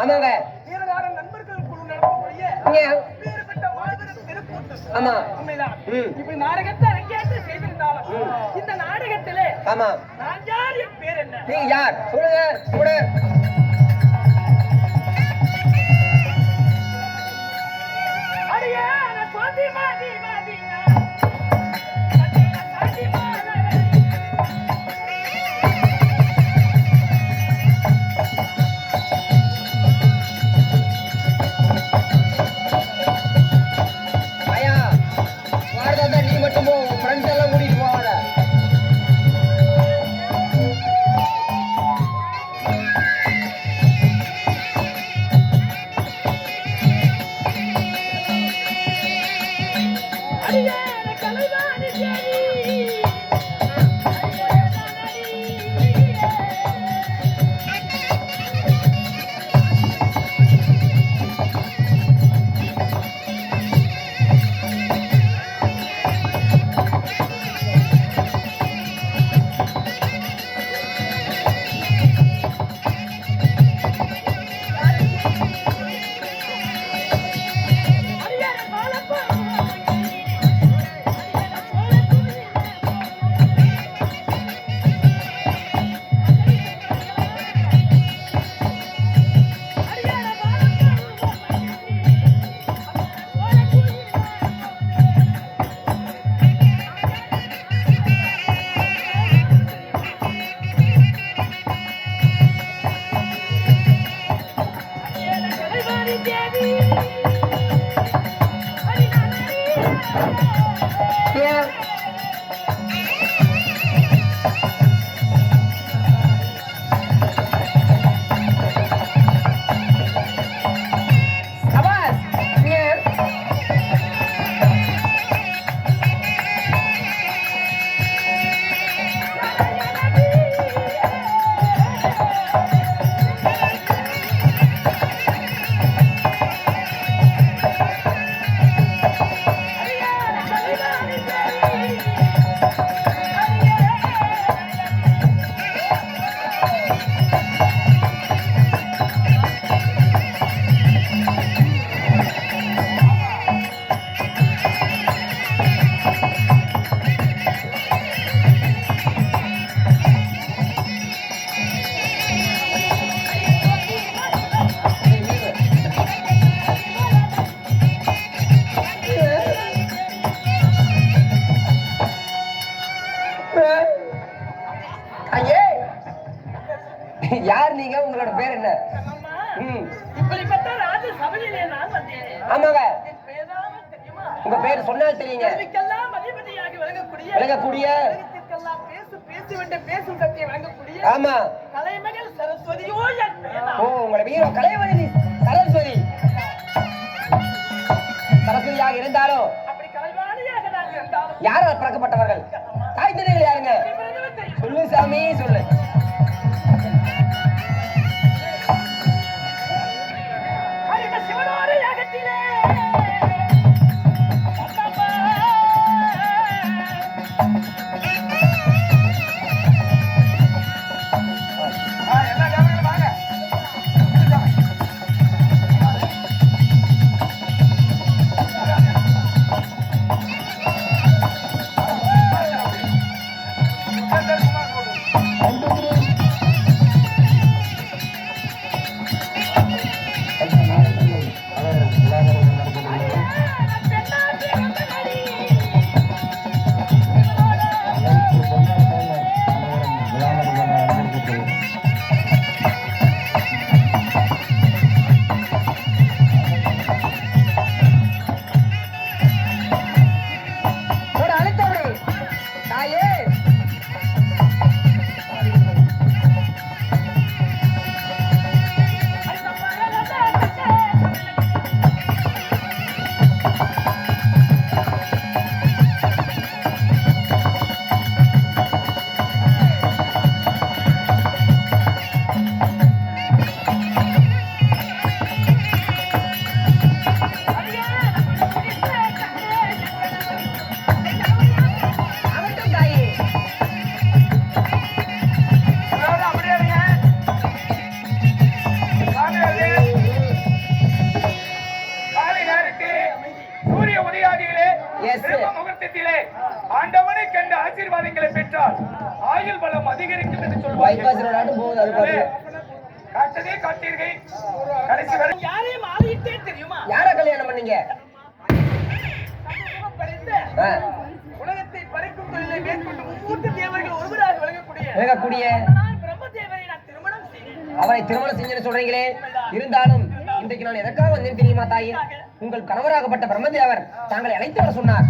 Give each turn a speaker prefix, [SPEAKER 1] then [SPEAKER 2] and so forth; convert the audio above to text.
[SPEAKER 1] ஆமாங்க. ஆமா.
[SPEAKER 2] இப்படி நாடகத்தை அரங்கேற்று செய்திருந்தாலும் இந்த நாடகத்திலே
[SPEAKER 1] ஆமா.
[SPEAKER 2] நான் யார் என் பேர் என்ன?
[SPEAKER 1] நீங்க யார்? சொல்லுங்க கூட
[SPEAKER 2] அடியான சுவாதி மாதி
[SPEAKER 1] yeah. Yeah. யார் நீங்க உங்களோட பேர் என்ன? ஆமாங்க. உங்க பேர் சொன்னால் தெரியுங்க.
[SPEAKER 2] விளங்கக்கூடிய
[SPEAKER 1] ஆமா.
[SPEAKER 2] கலைமகள் சரஸ்வதியோ
[SPEAKER 1] ஓ உங்களை வீரோ சரஸ்வதி. சரஸ்வதியாக இருந்தாலும் யாரால் பிறக்கப்பட்டவர்கள்? தாய் தந்தைகள் யாருங்க. சொல்லு சாமி சொல்லு.
[SPEAKER 2] சிவனோர
[SPEAKER 1] Hey!
[SPEAKER 3] ஆண்டவனை கண்டு ஆசீர்வாதங்களை பெற்றால் ஆயுள் பலம் அதிகரிக்கும் என்று சொல்வார்கள். காட்டதே காட்டீர்கள். கடைசி வரை.
[SPEAKER 1] யாரையும் ஆதித்தே தெரியுமா?
[SPEAKER 2] யார கல்யாணம் பண்ணீங்க?
[SPEAKER 1] உலகத்தை படைக்கும் தொழிலை மேற்கொண்டு மும்மூர்த்தி தேவர்கள் ஒருவராக விளங்கக்கூடிய நான் திருமணம் செய்தேன்.
[SPEAKER 2] அவரை திருமணம் செஞ்சேன்னு சொல்றீங்களே. இருந்தாலும் இன்றைக்கு நான் எதற்காக வந்தேன் தெரியுமா தாயே? உங்கள் கணவராகப்பட்ட பிரம்மதேவர் தாங்களை அழைத்து வர சொன்னார்.